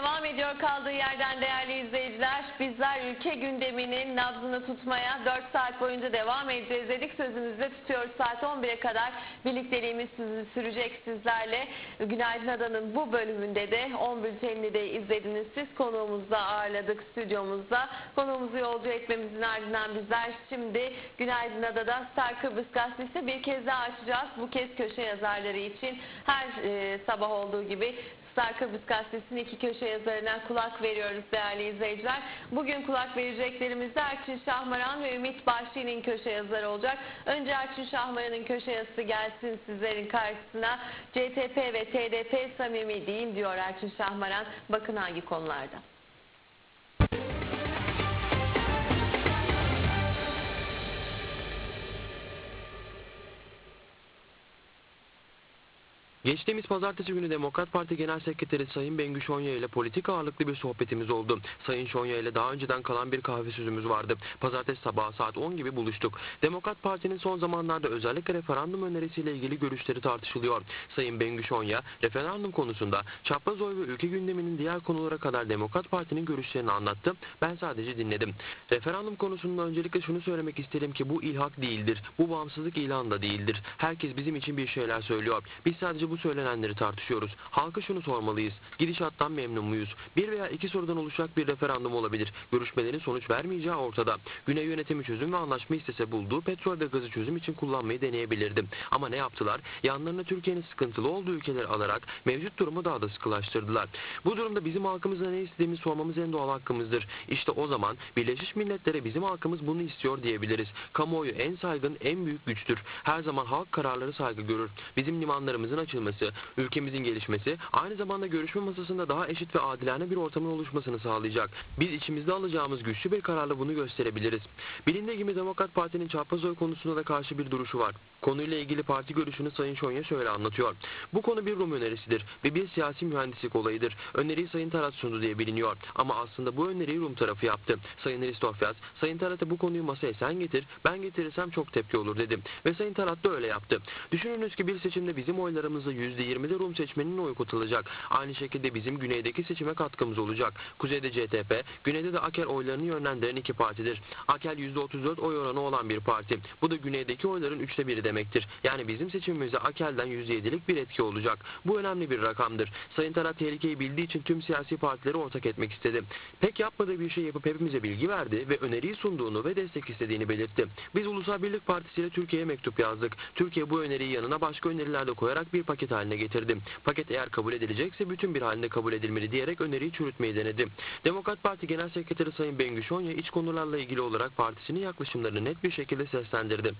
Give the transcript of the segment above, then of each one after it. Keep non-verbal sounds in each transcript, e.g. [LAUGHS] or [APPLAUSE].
devam ediyor kaldığı yerden değerli izleyiciler. Bizler ülke gündeminin nabzını tutmaya 4 saat boyunca devam edeceğiz dedik. Sözümüzde tutuyoruz saat 11'e kadar birlikteliğimiz sizi sürecek sizlerle. Günaydın Adan'ın bu bölümünde de 10 bültenini de izlediniz. Siz konuğumuzda ağırladık stüdyomuzda. Konuğumuzu yolcu etmemizin ardından bizler şimdi Günaydın Ada'da Star Kıbrıs Gazetesi bir kez daha açacağız. Bu kez köşe yazarları için her e, sabah olduğu gibi Star Kıbrıs Gazetesi'nin iki köşe yazarına kulak veriyoruz değerli izleyiciler. Bugün kulak vereceklerimiz de Erçin Şahmaran ve Ümit Bahçeli'nin köşe yazarı olacak. Önce Erçin Şahmaran'ın köşe yazısı gelsin sizlerin karşısına. CTP ve TDP samimi değil diyor Erçin Şahmaran. Bakın hangi konularda. Geçtiğimiz pazartesi günü Demokrat Parti Genel Sekreteri Sayın Bengü Şonya ile politik ağırlıklı bir sohbetimiz oldu. Sayın Şonya ile daha önceden kalan bir kahve sözümüz vardı. Pazartesi sabahı saat 10 gibi buluştuk. Demokrat Parti'nin son zamanlarda özellikle referandum önerisiyle ilgili görüşleri tartışılıyor. Sayın Bengü Şonya, referandum konusunda çapraz oy ve ülke gündeminin diğer konulara kadar Demokrat Parti'nin görüşlerini anlattı. Ben sadece dinledim. Referandum konusunda öncelikle şunu söylemek isterim ki bu ilhak değildir. Bu bağımsızlık ilanı da değildir. Herkes bizim için bir şeyler söylüyor. Biz sadece bu söylenenleri tartışıyoruz. Halka şunu sormalıyız. Gidişattan memnun muyuz? Bir veya iki sorudan oluşacak bir referandum olabilir. Görüşmelerin sonuç vermeyeceği ortada. Güney yönetimi çözüm ve anlaşma istese bulduğu petrol ve gazı çözüm için kullanmayı deneyebilirdi. Ama ne yaptılar? Yanlarına Türkiye'nin sıkıntılı olduğu ülkeleri alarak mevcut durumu daha da sıkılaştırdılar. Bu durumda bizim halkımıza ne istediğimizi sormamız en doğal hakkımızdır. İşte o zaman Birleşmiş Milletler'e bizim halkımız bunu istiyor diyebiliriz. Kamuoyu en saygın, en büyük güçtür. Her zaman halk kararları saygı görür. Bizim limanlarımızın açılması, ülkemizin gelişmesi, aynı zamanda görüşme masasında daha eşit ve adilane bir ortamın oluşmasını sağlayacak. Biz içimizde alacağımız güçlü bir kararla bunu gösterebiliriz. Bilindiği gibi Demokrat Parti'nin çapraz oy konusunda da karşı bir duruşu var. Konuyla ilgili parti görüşünü Sayın Şonya şöyle anlatıyor. Bu konu bir Rum önerisidir ve bir siyasi mühendislik olayıdır. Öneriyi Sayın Tarat sundu diye biliniyor. Ama aslında bu öneriyi Rum tarafı yaptı. Sayın Ristofyas, Sayın Tarat'a bu konuyu masaya sen getir, ben getirirsem çok tepki olur dedim. Ve Sayın Tarat da öyle yaptı. Düşününüz ki bir seçimde bizim oylarımızla %20'de Rum seçmeninin oyu katılacak. Aynı şekilde bizim güneydeki seçime katkımız olacak. Kuzeyde CTP, güneyde de AKEL oylarını yönlendiren iki partidir. AKEL %34 oy oranı olan bir parti. Bu da güneydeki oyların üçte biri demektir. Yani bizim seçimimize AKEL'den %7'lik bir etki olacak. Bu önemli bir rakamdır. Sayın Tarat tehlikeyi bildiği için tüm siyasi partileri ortak etmek istedi. Pek yapmadığı bir şey yapıp hepimize bilgi verdi ve öneriyi sunduğunu ve destek istediğini belirtti. Biz Ulusal Birlik Partisi ile Türkiye'ye mektup yazdık. Türkiye bu öneriyi yanına başka öneriler de koyarak bir paket haline getirdi. Paket eğer kabul edilecekse bütün bir halinde kabul edilmeli diyerek öneriyi çürütmeyi denedi. Demokrat Parti Genel Sekreteri Sayın Bengü Şonya iç konularla ilgili olarak partisinin yaklaşımlarını net bir şekilde seslendirdi.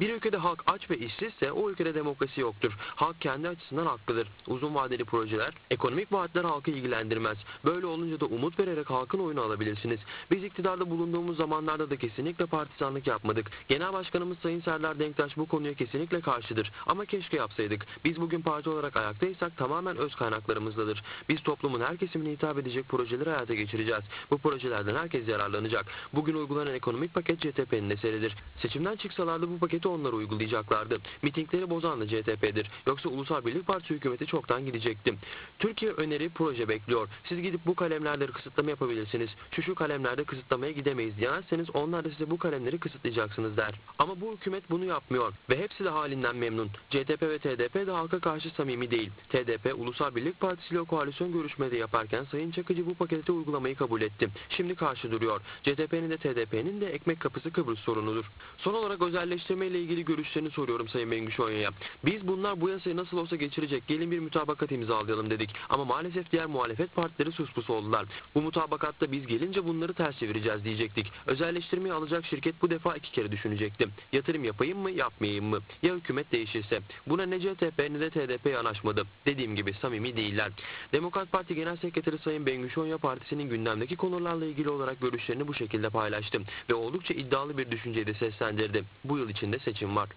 Bir ülkede halk aç ve işsizse o ülkede demokrasi yoktur. Halk kendi açısından haklıdır. Uzun vadeli projeler, ekonomik vaatler halkı ilgilendirmez. Böyle olunca da umut vererek halkın oyunu alabilirsiniz. Biz iktidarda bulunduğumuz zamanlarda da kesinlikle partizanlık yapmadık. Genel Başkanımız Sayın Serdar Denktaş bu konuya kesinlikle karşıdır. Ama keşke yapsaydık. Biz bugün parti olarak ayaktaysak tamamen öz kaynaklarımızdadır. Biz toplumun her kesimine hitap edecek projeleri hayata geçireceğiz. Bu projelerden herkes yararlanacak. Bugün uygulanan ekonomik paket CTP'nin eseridir. Seçimden çıksalardı bu paketi onlar uygulayacaklardı. Mitingleri bozan da CTP'dir. Yoksa Ulusal Birlik Partisi hükümeti çoktan gidecekti. Türkiye öneri proje bekliyor. Siz gidip bu kalemlerde kısıtlama yapabilirsiniz. Şu şu kalemlerde kısıtlamaya gidemeyiz diyemezseniz onlar da size bu kalemleri kısıtlayacaksınız der. Ama bu hükümet bunu yapmıyor ve hepsi de halinden memnun. CTP ve TDP de halka karşı samimi değil. TDP, Ulusal Birlik Partisi ile koalisyon görüşmeleri yaparken Sayın Çakıcı bu paketi uygulamayı kabul etti. Şimdi karşı duruyor. CTP'nin de TDP'nin de ekmek kapısı Kıbrıs sorunudur. Son olarak özelleştirme ile ilgili görüşlerini soruyorum Sayın Bengü Şonya'ya. Biz bunlar bu yasayı nasıl olsa geçirecek gelin bir mütabakat imzalayalım dedik. Ama maalesef diğer muhalefet partileri suspus oldular. Bu mutabakatta biz gelince bunları ters çevireceğiz diyecektik. Özelleştirmeyi alacak şirket bu defa iki kere düşünecekti. Yatırım yapayım mı yapmayayım mı? Ya hükümet değişirse? Buna ne CTP ne de TDP yanaşmadı. Dediğim gibi samimi değiller. Demokrat Parti Genel Sekreteri Sayın Bengü Partisi'nin gündemdeki konularla ilgili olarak görüşlerini bu şekilde paylaştı ve oldukça iddialı bir düşünceyi de seslendirdi. Bu yıl içinde seçim var.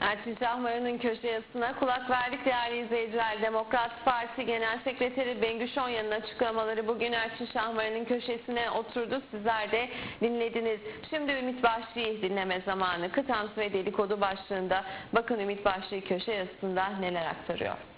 Erçin Şahmaran'ın köşe yazısına kulak verdik değerli izleyiciler. Demokrat Parti Genel Sekreteri Bengü Şonya'nın açıklamaları bugün Erçin Şahmaran'ın köşesine oturdu. Sizler de dinlediniz. Şimdi Ümit Başlı'yı dinleme zamanı. Kıtams ve dedikodu başlığında bakın Ümit Başlı köşe yazısında neler aktarıyor.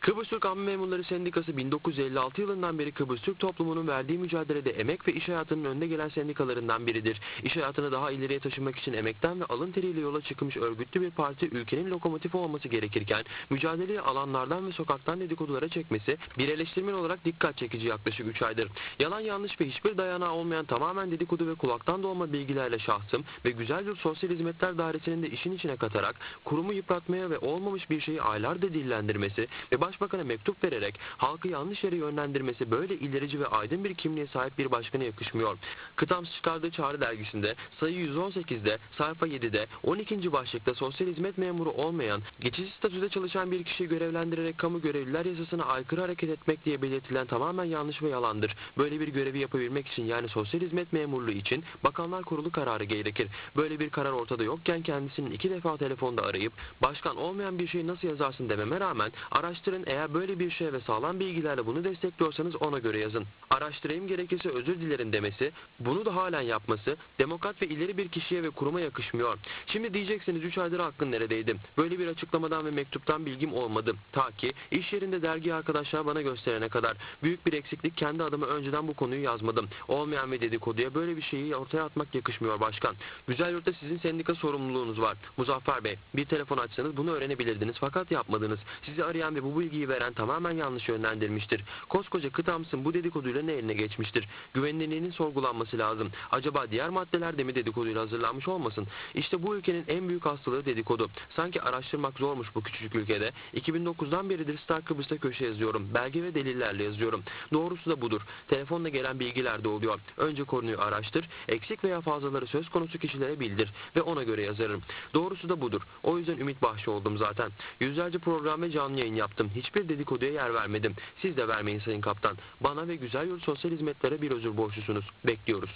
Kıbrıs Türk Amme Memurları Sendikası 1956 yılından beri Kıbrıs Türk toplumunun verdiği mücadelede emek ve iş hayatının önde gelen sendikalarından biridir. İş hayatını daha ileriye taşımak için emekten ve alın teriyle yola çıkmış örgütlü bir parti ülkenin lokomotifi olması gerekirken mücadeleyi alanlardan ve sokaktan dedikodulara çekmesi bir eleştirmen olarak dikkat çekici yaklaşık 3 aydır. Yalan yanlış ve hiçbir dayanağı olmayan tamamen dedikodu ve kulaktan dolma bilgilerle şahsım ve güzel bir sosyal hizmetler dairesinin de işin içine katarak kurumu yıpratmaya ve olmamış bir şeyi aylardır dillendirmesi ve başbakana mektup vererek halkı yanlış yere yönlendirmesi böyle ilerici ve aydın bir kimliğe sahip bir başkana yakışmıyor. Kıtams çıkardığı Çağrı dergisinde sayı 118'de sayfa 7'de 12. başlıkta sosyal hizmet memuru olmayan geçici statüde çalışan bir kişiyi görevlendirerek kamu görevliler yasasına aykırı hareket etmek diye belirtilen tamamen yanlış ve yalandır. Böyle bir görevi yapabilmek için yani sosyal hizmet memurluğu için Bakanlar Kurulu kararı gerekir. Böyle bir karar ortada yokken kendisinin iki defa telefonda arayıp başkan olmayan bir şeyi nasıl yazarsın dememe rağmen araştırın eğer böyle bir şey ve sağlam bilgilerle bunu destekliyorsanız ona göre yazın. Araştırayım gerekirse özür dilerim demesi, bunu da halen yapması demokrat ve ileri bir kişiye ve kuruma yakışmıyor. Şimdi diyeceksiniz 3 aydır aklın neredeydi? Böyle bir açıklamadan ve mektuptan bilgim olmadı. Ta ki iş yerinde dergi arkadaşlar bana gösterene kadar. Büyük bir eksiklik kendi adıma önceden bu konuyu yazmadım. Olmayan ve dedikoduya böyle bir şeyi ortaya atmak yakışmıyor başkan. Güzel yurtta sizin sendika sorumluluğunuz var. Muzaffer Bey bir telefon açsanız bunu öğrenebilirdiniz fakat yapmadınız. Sizi arayan ve bu bilgiyi veren tamamen yanlış yönlendirmiştir. Koskoca kıtamsın bu dedikoduyla ne eline geçmiştir? Güvenilirliğinin sorgulanması lazım. Acaba diğer maddeler de mi dedikoduyla hazırlanmış olmasın? İşte bu ülkenin en büyük hastalığı dedikodu. Sanki araştırmak zormuş bu küçücük ülkede. 2009'dan beridir Star Kıbrıs'ta köşe yazıyorum. Belge ve delillerle yazıyorum. Doğrusu da budur. Telefonla gelen bilgiler de oluyor. Önce konuyu araştır, eksik veya fazlaları söz konusu kişilere bildir ve ona göre yazarım. Doğrusu da budur. O yüzden ümit bahşi oldum zaten. Yüzlerce program ve canlı yayın yaptım. Hiçbir dedikoduya yer vermedim. Siz de vermeyin Sayın Kaptan. Bana ve Güzel Yurt Sosyal Hizmetlere bir özür borçlusunuz. Bekliyoruz.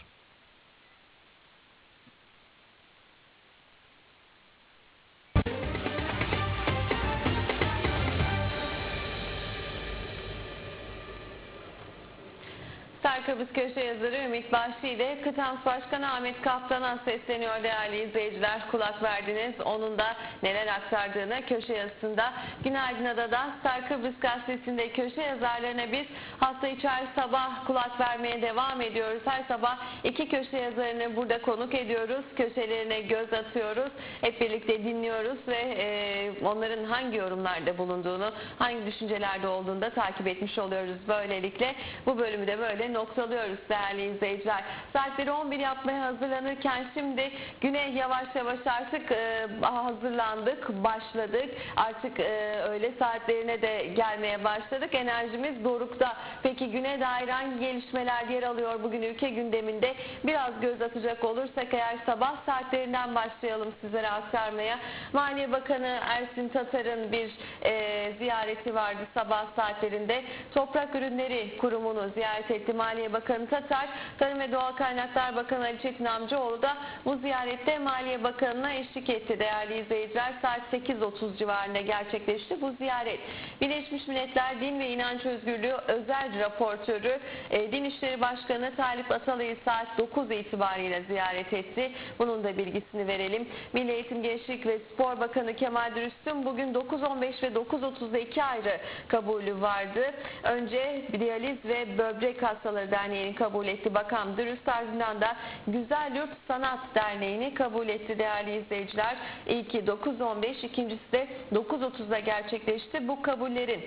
Kıbrıs köşe yazarı Ümit Başlı ile Kıtans Başkanı Ahmet Kaptan'a sesleniyor değerli izleyiciler. Kulak verdiniz. Onun da neler aktardığını köşe yazısında. Günaydın Adada Star Kıbrıs gazetesinde köşe yazarlarına biz hafta içi her sabah kulak vermeye devam ediyoruz. Her sabah iki köşe yazarını burada konuk ediyoruz. Köşelerine göz atıyoruz. Hep birlikte dinliyoruz ve e, onların hangi yorumlarda bulunduğunu, hangi düşüncelerde olduğunu da takip etmiş oluyoruz. Böylelikle bu bölümü de böyle noktalıyoruz değerli izleyiciler. Saatleri 11 yapmaya hazırlanırken şimdi güne yavaş yavaş artık e, hazırlandık, başladık. Artık e, öğle saatlerine de gelmeye başladık. Enerjimiz dorukta. Peki güne dair hangi gelişmeler yer alıyor bugün ülke gündeminde? Biraz göz atacak olursak eğer sabah saatlerinden başlayalım sizlere aktarmaya. Maliye Bakanı Ersin Tatar'ın bir e, ziyareti vardı sabah saatlerinde. Toprak Ürünleri Kurumu'nu ziyaret etti Maliye Bakanı Tatar. Tarım ve Doğal Kaynaklar Bakanı Ali Çetin Amcaoğlu da bu ziyarette Maliye Bakanı'na eşlik etti değerli izleyiciler. Saat 8.30 civarında gerçekleşti bu ziyaret. Birleşmiş Milletler Din ve İnanç Özgürlüğü özel raportörü e, Din İşleri Başkanı Talip Atalı'yı saat 9 itibariyle ziyaret etti. Bunun da bilgisini verelim. Milli Eğitim Gençlik ve Spor Bakanı Kemal Dürüst'ün bugün 9.15 ve 9.30'da iki ayrı kabulü vardı. Önce diyaliz ve böbrek hastaları derneğini kabul etti Bakan Dürüst ardından da Güzel Yurt Sanat Derneği'ni kabul etti değerli izleyiciler. İlki 9.15 ikincisi de 9.30'da gerçekleşti. Bu kabullerin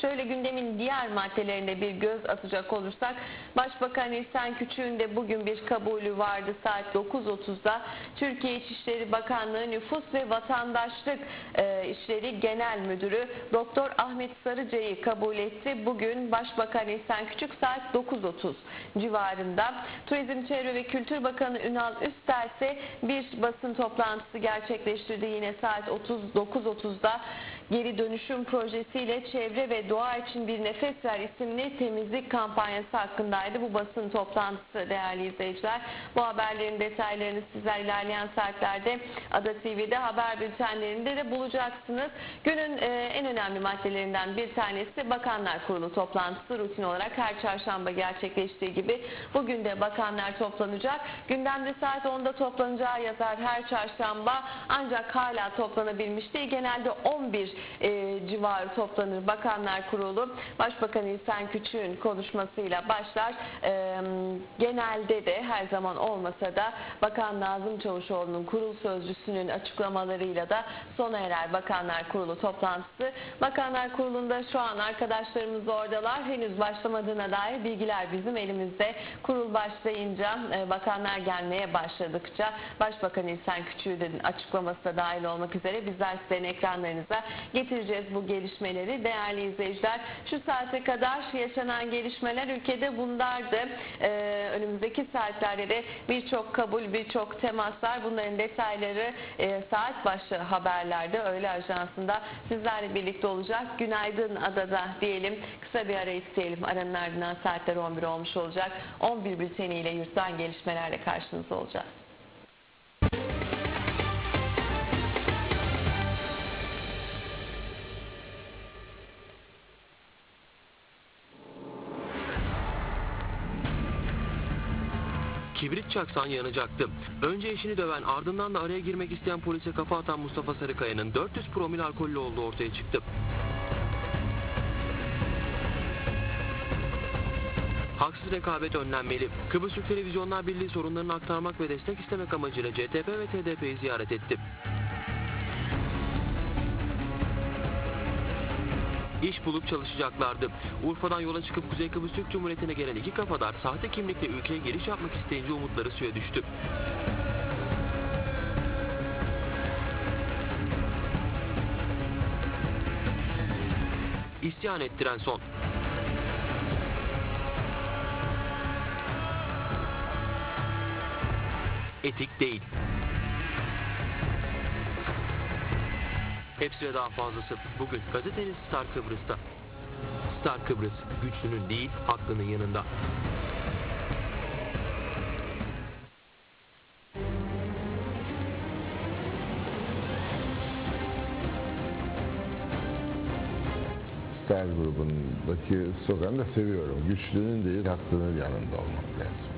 Şöyle gündemin diğer maddelerine bir göz atacak olursak Başbakan İhsan Küçük'ün de bugün bir kabulü vardı saat 9.30'da. Türkiye İçişleri Bakanlığı Nüfus ve Vatandaşlık e, İşleri Genel Müdürü Doktor Ahmet Sarıca'yı kabul etti. Bugün Başbakan İhsan Küçük saat 9.30 civarında. Turizm Çevre ve Kültür Bakanı Ünal Üster ise bir basın toplantısı gerçekleştirdi yine saat 30 9.30'da. Geri Dönüşüm Projesi'yle Çevre ve Doğa için Bir Nefes Ver isimli temizlik kampanyası hakkındaydı bu basın toplantısı değerli izleyiciler. Bu haberlerin detaylarını sizler ilerleyen saatlerde Ada TV'de haber bültenlerinde de bulacaksınız. Günün e, en önemli maddelerinden bir tanesi Bakanlar Kurulu toplantısı rutin olarak her çarşamba gerçekleştiği gibi bugün de bakanlar toplanacak. Gündemde saat 10'da toplanacağı yazar her çarşamba ancak hala toplanabilmiş değil. Genelde 11 e, civarı toplanır Bakanlar Kurulu. Başbakan İlsen Küçük'ün konuşmasıyla başlar. E, genelde de her zaman olmasa da Bakan Nazım Çavuşoğlu'nun kurul sözcüsünün açıklamalarıyla da sona erer Bakanlar Kurulu toplantısı. Bakanlar Kurulu'nda şu an arkadaşlarımız oradalar. Henüz başlamadığına dair bilgiler bizim elimizde. Kurul başlayınca, e, bakanlar gelmeye başladıkça Başbakan İlsen Küçük'ün açıklaması da dahil olmak üzere bizler sizlerin ekranlarınıza getireceğiz bu gelişmeleri. Değerli izleyiciler şu saate kadar yaşanan gelişmeler ülkede bunlardı. Ee, önümüzdeki saatlerde de birçok kabul, birçok temaslar bunların detayları e, saat başı haberlerde öğle ajansında sizlerle birlikte olacak. Günaydın adada diyelim. Kısa bir ara isteyelim. Aranın ardından saatler 11 olmuş olacak. 11 bülteniyle yurttan gelişmelerle karşınızda olacağız. Kibrit çaksan yanacaktı. Önce eşini döven ardından da araya girmek isteyen polise kafa atan Mustafa Sarıkaya'nın 400 promil alkollü olduğu ortaya çıktı. Haksız rekabet önlenmeli. Kıbrıs Türk Televizyonlar Birliği sorunlarını aktarmak ve destek istemek amacıyla CTP ve TDP'yi ziyaret etti. İş bulup çalışacaklardı. Urfa'dan yola çıkıp Kuzey Kıbrıs Türk Cumhuriyeti'ne gelen iki kafadar sahte kimlikle ülkeye giriş yapmak isteyince umutları suya düştü. İsyan ettiren son. Etik değil. Hepsi ve daha fazlası bugün gazeteniz Star Kıbrıs'ta. Star Kıbrıs güçlünün değil haklının yanında. Star grubundaki sloganı da seviyorum. Güçlünün değil haklının yanında olmak lazım.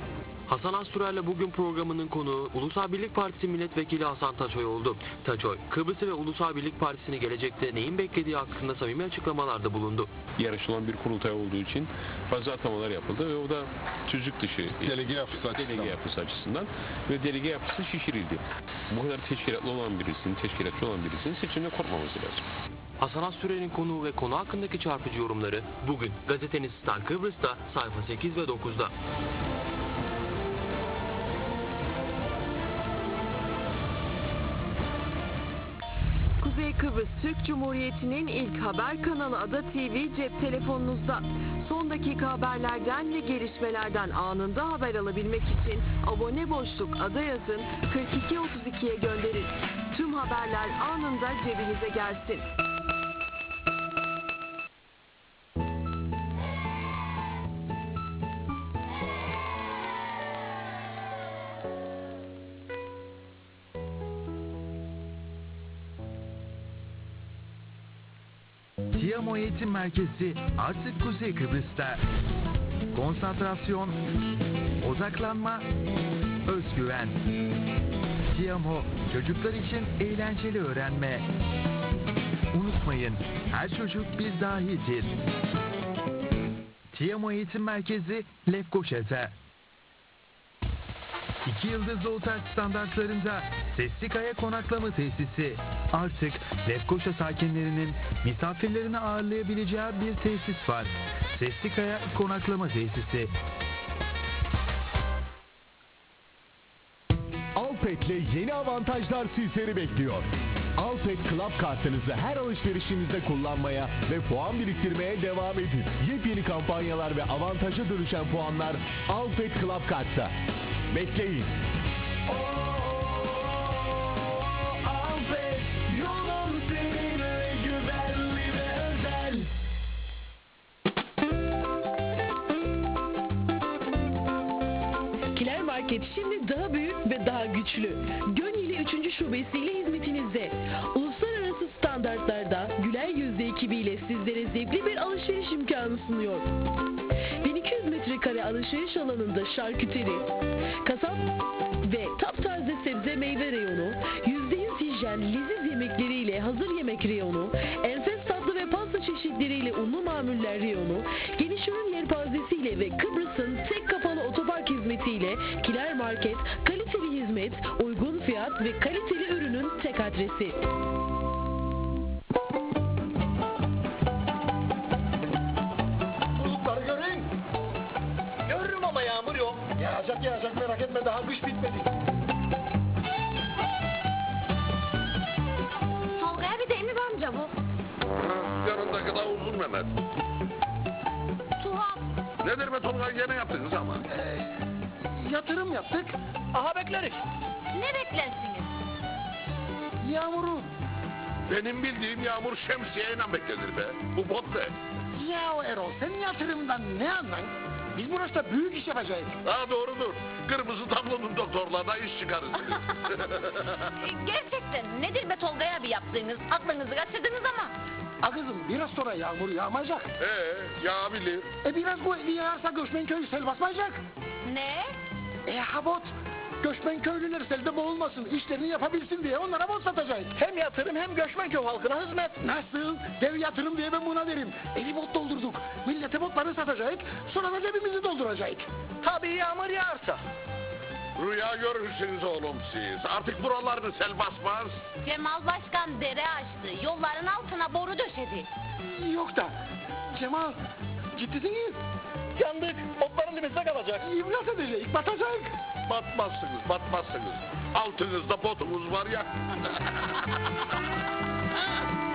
Hasan Asturer'le bugün programının konuğu Ulusal Birlik Partisi Milletvekili Hasan Taçoy oldu. Taçoy, Kıbrıs'ı ve Ulusal Birlik Partisi'ni gelecekte neyin beklediği hakkında samimi açıklamalarda bulundu. yarışılan bir kurultay olduğu için bazı atamalar yapıldı ve o da tüzük dışı Delege yapısı açısından. delege yapısı açısından ve delege yapısı şişirildi. Bu kadar teşkilatlı olan birisinin, teşkilatçı olan birisinin seçimde korkmaması lazım. Hasan Asturer'in konuğu ve konu hakkındaki çarpıcı yorumları bugün gazeteniz Star Kıbrıs'ta sayfa 8 ve 9'da. Kıbrıs Türk Cumhuriyeti'nin ilk haber kanalı Ada TV cep telefonunuzda. Son dakika haberlerden ve gelişmelerden anında haber alabilmek için abone boşluk ada yazın 4232'ye gönderin. Tüm haberler anında cebinize gelsin. Tiyamo Eğitim Merkezi artık Kuzey Kıbrıs'ta. Konsantrasyon, odaklanma, özgüven. Tiyamo çocuklar için eğlenceli öğrenme. Unutmayın her çocuk bir dahidir. Tiyamo Eğitim Merkezi Lefkoşa'da. İki yıldızlı otel standartlarında Sesli Kaya Konaklama Tesisi. Artık Lefkoşa sakinlerinin misafirlerini ağırlayabileceği bir tesis var. Sesli Kaya Konaklama Tesisi. Alpek'le yeni avantajlar sizleri bekliyor. Alpek Club kartınızı her alışverişinizde kullanmaya ve puan biriktirmeye devam edin. Yepyeni kampanyalar ve avantaja dönüşen puanlar Alpek Club kartta. Bekleyin. Kiler Market şimdi daha büyük ve daha güçlü. Gönüllü 3. şubesiyle hizmetinizde. Uluslararası standartlarda Güler Yüzde ekibiyle sizlere zevkli bir alışveriş imkanı sunuyor. 1200 metrekare alışveriş alanında şarküteri, kasap ve taptaze sebze meyve reyonu, %100 hijyen leziz yemekleriyle hazır yemek reyonu, enfes tatlı ve pasta çeşitleriyle unlu mamuller reyonu, geniş ürün yelpazesiyle ve Kıbrıs'ın tek kapalı otopark hizmetiyle Kiler Market, kaliteli hizmet, uygun fiyat ve kaliteli ürünün tek adresi. Kış bitmedi. Tolga'ya bir Deniz amca bu. Yanındaki da uzun Mehmet. Tuhaf. Nedir be Tolga yine yaptınız ama. Ee, yatırım yaptık. Aha bekleriz. Ne beklersiniz? Yağmuru. Benim bildiğim yağmur şemsiyeyle beklenir be. Bu bot ne? Ya Erol sen yatırımdan ne anlan? Biz burası büyük iş yapacağız. Ha doğrudur. Kırmızı tablonun doktorlarına iş çıkarız. [LAUGHS] Gerçekten nedir be Tolga'ya abi yaptığınız? Aklınızı kaçırdınız ama. A kızım biraz sonra yağmur yağmayacak. Ee, yağabilir. E biraz kuvvetli yağarsa göçmen köy sel basmayacak. Ne? E habot. Göçmen köylüler selde boğulmasın, işlerini yapabilsin diye onlara bot satacak. Hem yatırım hem göçmen köy halkına hizmet. Nasıl? Dev yatırım diye ben buna derim. Evi bot doldurduk. Millete botları satacak, sonra da cebimizi dolduracak. Tabii yağmur yağarsa. Rüya görürsünüz oğlum siz. Artık buralarını sel basmaz. Cemal Başkan dere açtı. Yolların altına boru döşedi. Yok da. Cemal, ciddisiniz. Yandık, botların dibinde kalacak. İmlat edecek, batacak. Batmazsınız, batmazsınız. Altınızda botumuz var ya. [LAUGHS]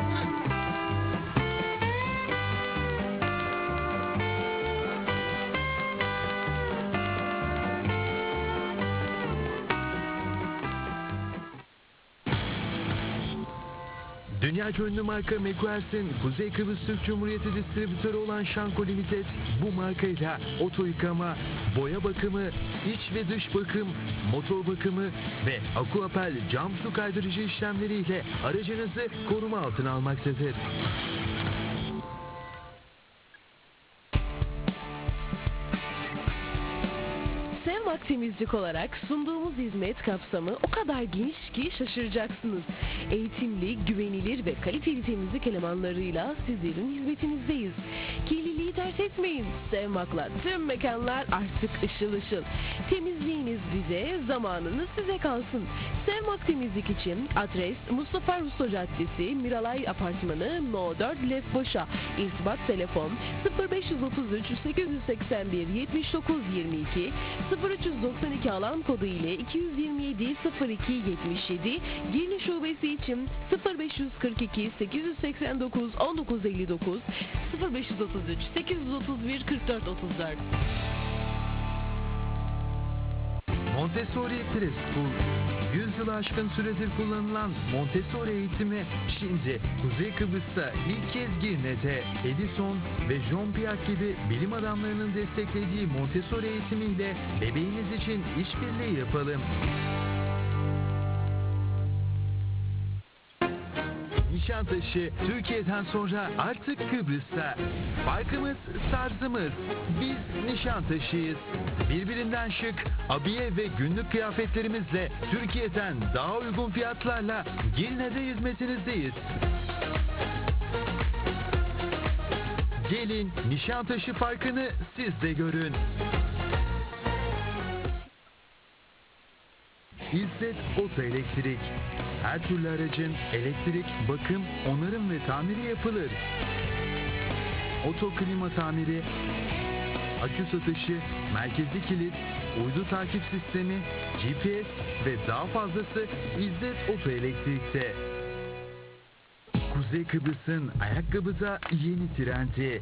Dünya ünlü marka McQuarrie'sin Kuzey Kıbrıs Türk Cumhuriyeti distribütörü olan Şanko Limited bu markayla oto yıkama, boya bakımı, iç ve dış bakım, motor bakımı ve Aquapel cam su kaydırıcı işlemleriyle aracınızı koruma altına almaktadır. Temizlik olarak sunduğumuz hizmet kapsamı o kadar geniş ki şaşıracaksınız. Eğitimli, güvenilir ve kaliteli temizlik elemanlarıyla sizlerin hizmetinizdeyiz. Kirliliği dert etmeyin. Sevmak'la tüm mekanlar artık ışıl ışıl. Temizliğiniz bize, zamanınız size kalsın. Sevmak Temizlik için adres Mustafa Rusto Caddesi, Miralay Apartmanı, No 4 Lefkoşa. İrtibat telefon 0533 881 79 22 0392 alan kodu ile 227 02 77 Girne Şubesi için 0542 889 1959 0533 831 44 34 Montessori Preschool 100 yılı aşkın süredir kullanılan Montessori eğitimi şimdi Kuzey Kıbrıs'ta ilk kez Girne'de Edison ve Jean Piaget gibi bilim adamlarının desteklediği Montessori eğitimiyle bebeğiniz için işbirliği yapalım. Nişantaşı Türkiye'den sonra artık Kıbrıs'ta. Farkımız tarzımız. Biz Nişantaşı'yız. Birbirinden şık, abiye ve günlük kıyafetlerimizle Türkiye'den daha uygun fiyatlarla Girne'de hizmetinizdeyiz. Gelin Nişantaşı farkını siz de görün. İzzet Oto Elektrik. Her türlü aracın elektrik, bakım, onarım ve tamiri yapılır. Oto klima tamiri, akü satışı, merkezi kilit, uydu takip sistemi, GPS ve daha fazlası İzzet Oto Elektrik'te. Kuzey Kıbrıs'ın ayakkabıda yeni trendi.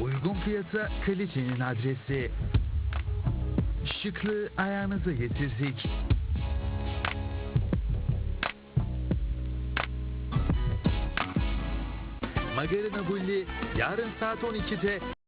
Uygun fiyata kalitenin adresi. Şıklığı ayağınıza getirdik. Magarina Bulli yarın saat 12'de